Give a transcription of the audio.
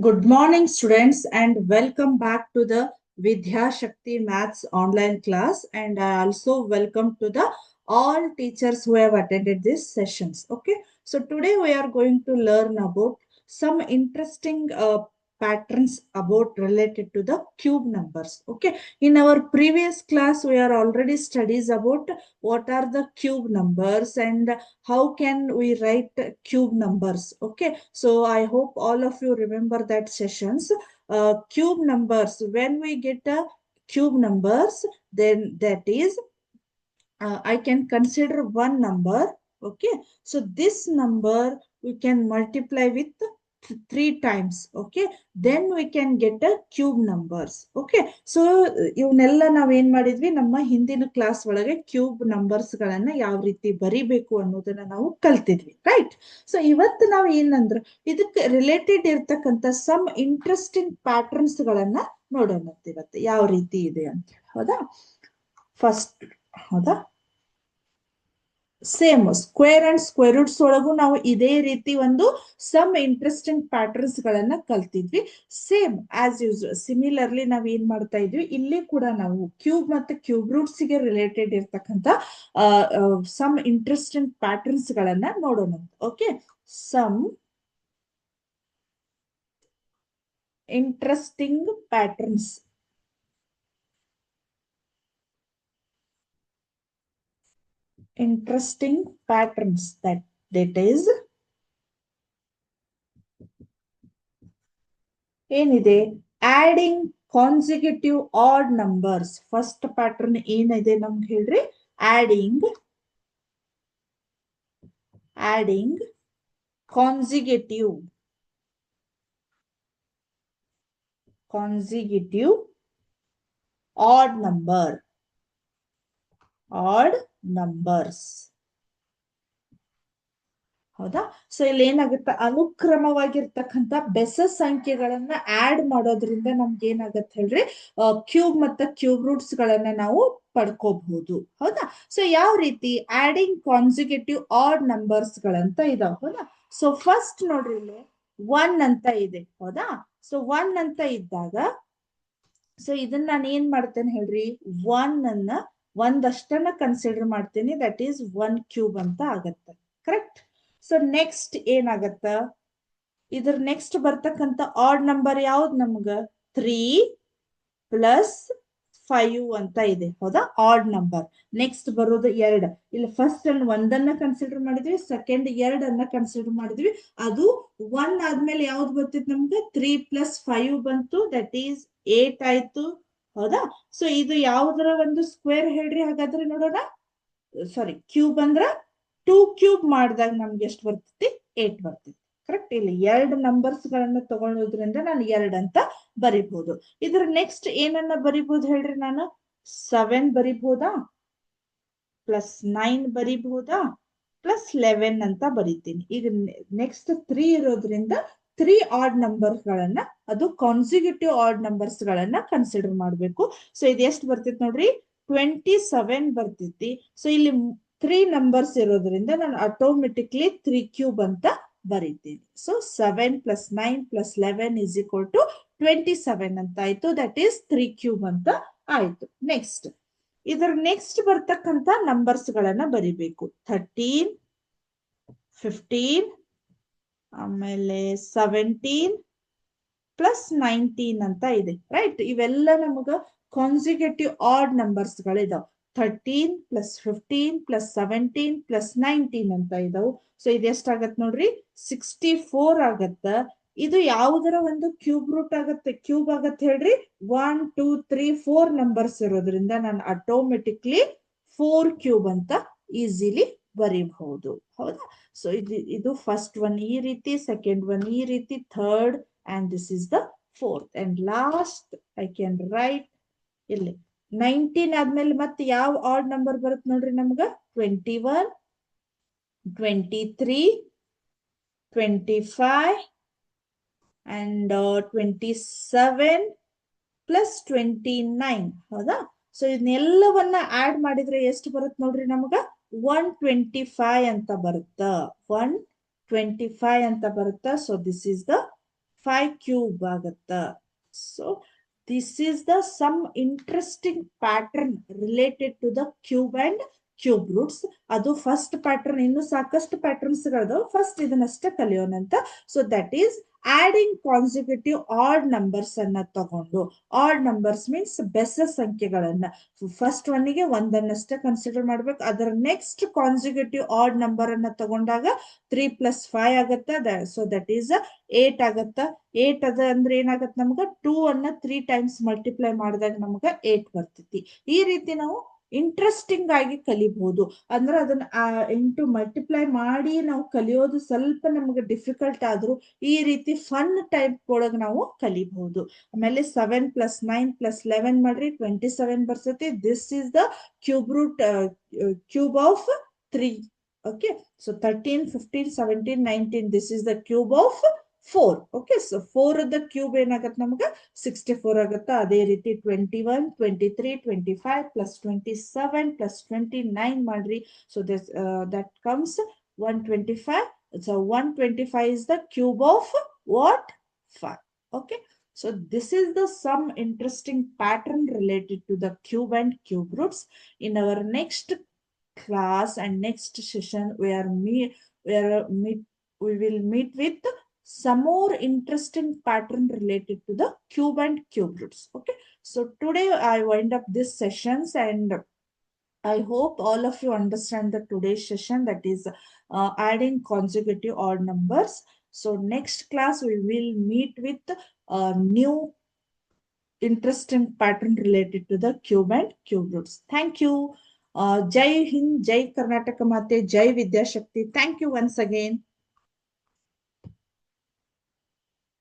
Good morning, students, and welcome back to the Vidya Shakti Maths online class. And I also welcome to the all teachers who have attended these sessions. Okay, so today we are going to learn about some interesting uh, patterns about related to the cube numbers. Okay, in our previous class, we are already studies about what are the cube numbers and how can we write cube numbers. Okay, so I hope all of you remember that sessions. Uh, cube numbers, when we get a cube numbers, then that is, uh, I can consider one number. Okay, so this number we can multiply with th- three times. Okay, then we can get a cube numbers. Okay, so ಇವನ್ನೆಲ್ಲ ನಾವೇನ್ ಮಾಡಿದ್ವಿ? ನಮ್ಮ ಹಿಂದಿನ class ಒಳಗೆ cube numbers ಗಳನ್ನ ಯಾವ ರೀತಿ ಬರಿಬೇಕು ಅನ್ನೋದನ್ನ ನಾವು ಕಲ್ತಿದ್ವಿ ರೈಟ್ ಸೊ ಇವತ್ತು ನಾವು ಏನಂದ್ರೆ ಇದಕ್ಕೆ ರಿಲೇಟೆಡ್ ಇರ್ತಕ್ಕಂಥ ಸಮ್ ಇಂಟ್ರೆಸ್ಟಿಂಗ್ ಪ್ಯಾಟರ್ನ್ಸ್ ಗಳನ್ನ ನೋಡೋಣ ಇವತ್ತು. ಯಾವ ರೀತಿ ಇದೆ ಅಂತ. ಹೌದಾ? ಫಸ್ಟ್ ಹೌದಾ? Same square and square roots ಒಳಗೂ ನಾವು ಇದೇ ರೀತಿ ಒಂದು ಸಮ್ ಇಂಟ್ರೆಸ್ಟಿಂಗ್ ಪ್ಯಾಟರ್ನ್ಸ್ ಗಳನ್ನ ಕಲ್ತಿದ್ವಿ. ಸೇಮ್ ಆಸ್ ಯೂಸ್ ಸಿಮಿಲರ್ಲಿ ನಾವ್ ಏನ್ ಮಾಡ್ತಾ ಇದ್ವಿ? ಇಲ್ಲಿ ಕೂಡ ನಾವು ಕ್ಯೂಬ್ ಮತ್ತೆ ಕ್ಯೂಬ್ ರೂಟ್ಸ್ಗೆ ರಿಲೇಟೆಡ್ ಇರ್ತಕ್ಕಂಥ ಸಮ್ ಇಂಟ್ರೆಸ್ಟಿಂಗ್ ಪ್ಯಾಟರ್ನ್ಸ್ ಗಳನ್ನ ನೋಡೋಣ. Okay some interesting patterns interesting patterns that that is. ಏನಿದೆ? Adding consecutive odd numbers first pattern ಏನಿದೆ ನಮ್ಗೆ ಹೇಳ್ರಿ? Adding adding consecutive consecutive odd number odd numbers ಹೌದಾ? ಸೊ ಇಲ್ಲಿ ಏನಾಗುತ್ತೆ ಅನುಕ್ರಮವಾಗಿರ್ತಕ್ಕಂಥ ಬೆಸ ಸಂಖ್ಯೆಗಳನ್ನ ಆಡ್ ಮಾಡೋದ್ರಿಂದ ನಮ್ಗೆ ಏನಾಗತ್ತೆ ಹೇಳ್ರಿ? ಕ್ಯೂಬ್ ಮತ್ತೆ ಕ್ಯೂಬ್ ರೂಟ್ಸ್ ಗಳನ್ನ ನಾವು ಪಡ್ಕೋಬಹುದು. ಹೌದಾ? ಸೊ ಯಾವ ರೀತಿ? ಆಡಿಂಗ್ ಕಾನ್ಸಿಕ್ಯೂಟಿವ್ ಆಡ್ ನಂಬರ್ಸ್ ಗಳಂತ ಇದಾವ. ಹೌದಾ? ಸೊ ಫಸ್ಟ್ ನೋಡ್ರಿ ಇಲ್ಲಿ ಒನ್ ಅಂತ ಇದೆ. ಹೌದಾ? ಸೊ ಒನ್ ಅಂತ ಇದ್ದಾಗ ಸೊ ಇದನ್ನ ನಾನು ಏನ್ ಮಾಡ್ತೇನೆ ಹೇಳ್ರಿ? ಒನ್ ಅನ್ನ ಒಂದಷ್ಟನ್ನ ಕನ್ಸಿಡರ್ ಮಾಡ್ತೀನಿ. ದಟ್ ಈಸ್ ಒನ್ ಕ್ಯೂಬ್ ಅಂತ ಆಗತ್ತೆ. ಕರೆಕ್ಟ್ ಸೊ ನೆಕ್ಸ್ಟ್ ಏನಾಗತ್ತ? ಇದ್ರ ನೆಕ್ಸ್ಟ್ ಬರ್ತಕ್ಕಂತ ಆಡ್ ನಂಬರ್ ಯಾವ್ದು ನಮ್ಗ? ತ್ರೀ ಪ್ಲಸ್ ಫೈವ್ ಅಂತ ಇದೆ. ಹೌದಾ? ಆಡ್ ನಂಬರ್ ನೆಕ್ಸ್ಟ್ ಬರೋದು ಎರಡ್. ಇಲ್ಲಿ ಫಸ್ಟ್ ಅಲ್ಲಿ ಒಂದನ್ನ ಕನ್ಸಿಡರ್ ಮಾಡಿದ್ವಿ ಸೆಕೆಂಡ್ ಎರಡನ್ನ ಕನ್ಸಿಡರ್ ಮಾಡಿದ್ವಿ. ಅದು ಒನ್ ಆದ್ಮೇಲೆ ಯಾವ್ದು ಬರ್ತಿತ್ತು ನಮ್ಗೆ? ತ್ರೀ ಪ್ಲಸ್ ಫೈವ್ ಬಂತು. ದಟ್ ಈಸ್ ಏಟ್ ಆಯ್ತು. ಹೌದಾ? ಸೊ ಇದು ಯಾವುದರ ಒಂದು ಸ್ಕ್ವೇರ್ ಹೇಳ್ರಿ? ಹಾಗಾದ್ರೆ ನೋಡೋಣ. ಸಾರಿ ಕ್ಯೂಬ್ ಅಂದ್ರ ಟೂ ಕ್ಯೂಬ್ ಮಾಡಿದಾಗ ನಮ್ಗೆ ಎಷ್ಟು ಬರ್ತೈತಿ? ಏಟ್ ಬರ್ತೈತಿ. ಕರೆಕ್ಟ್ ಇಲ್ಲಿ ಎರಡು ನಂಬರ್ಸ್ ಗಳನ್ನ ತಗೊಳ್ಳೋದ್ರಿಂದ ನಾನು ಎರಡ್ ಅಂತ ಬರಿಬಹುದು ಇದ್ರ ನೆಕ್ಸ್ಟ್ ಏನನ್ನ ಬರಿಬಹುದು ಹೇಳ್ರಿ ನಾನು? ಸೆವೆನ್ ಬರಿಬಹುದಾ ಪ್ಲಸ್ ನೈನ್ ಬರಿಬಹುದಾ ಪ್ಲಸ್ ಲೆವೆನ್ ಅಂತ ಬರಿತೀನಿ. ಈಗ ನೆಕ್ಸ್ಟ್ ತ್ರೀ ಇರೋದ್ರಿಂದ ತ್ರೀ ಆರ್ಡ್ ನಂಬರ್ ಗಳನ್ನ, ಅದು ಕಾನ್ಸಿಕ್ಯೂಟಿವ್ ಆಡ್ ನಂಬರ್ಸ್ ಗಳನ್ನ ಕನ್ಸಿಡರ್ ಮಾಡ್ಬೇಕು. ಸೊ ಇದು ಎಷ್ಟು ಬರ್ತೈತಿ ನೋಡ್ರಿ? ಟ್ವೆಂಟಿ ಸೆವೆನ್ ಬರ್ತೈತಿ ಸೊ ಇಲ್ಲಿ ತ್ರೀ ನಂಬರ್ಸ್ ಇರೋದ್ರಿಂದ ನಾನು ಆಟೋಮೆಟಿಕ್ಲಿ ತ್ರೀ ಕ್ಯೂಬ್ ಅಂತ ಬರೀತೀನಿ. So seven plus nine plus eleven is equal to twenty seven ಅಂತ ಆಯ್ತು. ದಟ್ ಈಸ್ ತ್ರೀ ಕ್ಯೂಬ್ ಅಂತ ಆಯ್ತು. ನೆಕ್ಸ್ಟ್ ಇದರ ನೆಕ್ಸ್ಟ್ ಬರ್ತಕ್ಕಂತ ನಂಬರ್ಸ್ ಗಳನ್ನ ಬರಿಬೇಕು. ಥರ್ಟೀನ್ ಫಿಫ್ಟೀನ್ ಆಮೇಲೆ ಸೆವೆಂಟೀನ್ ಪ್ಲಸ್ ನೈನ್ಟೀನ್ ಅಂತ ಇದೆ ರೈಟ್ ಇವೆಲ್ಲ ನಮಗ consecutive odd numbers ಗಳಿದಾವ್. Thirteen plus fifteen plus seventeen plus nineteen ಅಂತ ಇದಾವು. ಸೊ ಇದು ಎಷ್ಟಾಗತ್ತೆ ನೋಡ್ರಿ? ಸಿಕ್ಸ್ಟಿ ಫೋರ್ ಆಗತ್ತ. ಇದು ಯಾವುದರ ಒಂದು ಕ್ಯೂಬ್ ರೂಟ್ ಆಗತ್ತೆ? ಕ್ಯೂಬ್ ಆಗತ್ತೆ ಹೇಳ್ರಿ? One two three four numbers ಇರೋದ್ರಿಂದ ನಾನು ಆಟೋಮೆಟಿಕ್ಲಿ ಫೋರ್ ಕ್ಯೂಬ್ ಅಂತ ಈಸಿಲಿ ಬರೀಬಹುದು. ಹೌದಾ? ಸೊ ಇದು ಇದು ಫಸ್ಟ್ ಒನ್ ಈ ರೀತಿ ಸೆಕೆಂಡ್ ಒನ್ ಈ ರೀತಿ third and this is the fourth and last I can write ಇಲ್ಲಿ. ನೈನ್ಟೀನ್ ಆದ್ಮೇಲೆ ಮತ್ತೆ ಯಾವ ಆರ್ಡ್ ನಂಬರ್ ಬರುತ್ತೆ ನೋಡ್ರಿ ನಮ್ಗ? Twenty one twenty three twenty five and twenty seven plus twenty nine ಹೌದಾ? ಸೊ ಇದನ್ನೆಲ್ಲವನ್ನ ಆಡ್ ಮಾಡಿದ್ರೆ ಎಷ್ಟು ಬರುತ್ತೆ ನೋಡ್ರಿ ನಮಗ? ಒನ್ ಟ್ವೆಂಟಿ ಫೈವ್ ಅಂತ ಬರುತ್ತ? ಒನ್ ಟ್ವೆಂಟಿ ಫೈವ್ ಅಂತ ಬರುತ್ತಾ? So this is the five cube ಆಗತ್ತ? So this is the sum interesting pattern related to the cube and cube roots ಅದು ಫಸ್ಟ್ ಪ್ಯಾಟರ್ನ್ ಇನ್ನು ಸಾಕಷ್ಟು ಪ್ಯಾಟರ್ನ್ಸ್ ಗಳದಾವ. ಫಸ್ಟ್ ಇದನ್ನಷ್ಟೇ ಕಲಿಯೋಣ ಅಂತ so that is adding consecutive odd numbers ಅನ್ನ ತಗೊಂಡು ಆಡ್ ನಂಬರ್ಸ್ ಮೀನ್ಸ್ ಬೆಸ ಸಂಖ್ಯೆಗಳನ್ನ. ಫಸ್ಟ್ ಒನ್ನಿಗೆ ಒಂದನ್ನಷ್ಟೇ ಕನ್ಸಿಡರ್ ಮಾಡ್ಬೇಕು. ಅದರ ನೆಕ್ಸ್ಟ್ ಕಾನ್ಸಿಕ್ಯೂಟಿವ್ ಆಡ್ ನಂಬರ್ ಅನ್ನ ತಗೊಂಡಾಗ ತ್ರೀ ಪ್ಲಸ್ ಫೈವ್ ಆಗತ್ತ. ಸೊ ದಟ್ ಈಸ್ ಏಟ್ ಆಗತ್ತ. ಏಟ್ ಅದ ಅಂದ್ರೆ ಏನಾಗತ್ತೆ ನಮ್ಗ? ಟೂ ಅನ್ನ ತ್ರೀ ಟೈಮ್ಸ್ ಮಲ್ಟಿಪ್ಲೈ ಮಾಡಿದಾಗ ನಮ್ಗ ಏಟ್ ಬರ್ತೈತಿ. ಈ ರೀತಿ ನಾವು ಇಂಟ್ರೆಸ್ಟಿಂಗ್ ಆಗಿ ಕಲಿಬಹುದು ಅಂದ್ರೆ ಅದನ್ನ ಇಂಟು ಮಲ್ಟಿಪ್ಲೈ ಮಾಡಿ ನಾವು ಕಲಿಯೋದು ಸ್ವಲ್ಪ ನಮ್ಗೆ ಡಿಫಿಕಲ್ಟ್ ಆದ್ರೂ ಈ ರೀತಿ ಫನ್ ಟೈಪ್ ಒಳಗೆ ನಾವು ಕಲಿಬಹುದು ಆಮೇಲೆ seven plus nine plus eleven ಮಾಡ್ರಿ twenty seven ಬರ್ಸತಿ this is the cube root cube of three okay so thirteen fifteen seventeen nineteen this is the cube of four okay so four the cube ಏನಾಗತ್ತೆ ನಮ್ಗೆ sixty four ಆಗುತ್ತೆ ಅದೇ ರೀತಿ twenty one twenty three twenty five plus twenty seven plus twenty nine ಮಾಡ್ರಿ so this that comes one twenty five so one twenty five is the cube of what five okay so this is the some interesting pattern related to the cube and cube roots in our next class and next session we are meet we are meet we will meet with some more interesting pattern related to the cube and cube roots okay so today i wind up this sessions and I hope all of you understand the today's session that is uh, adding consecutive odd numbers. So next class we will meet with a new interesting pattern related to the cube and cube roots. Thank you. Uh, Jai Hind, Jai Karnataka Mate, Jai Vidya Shakti. Thank you once again.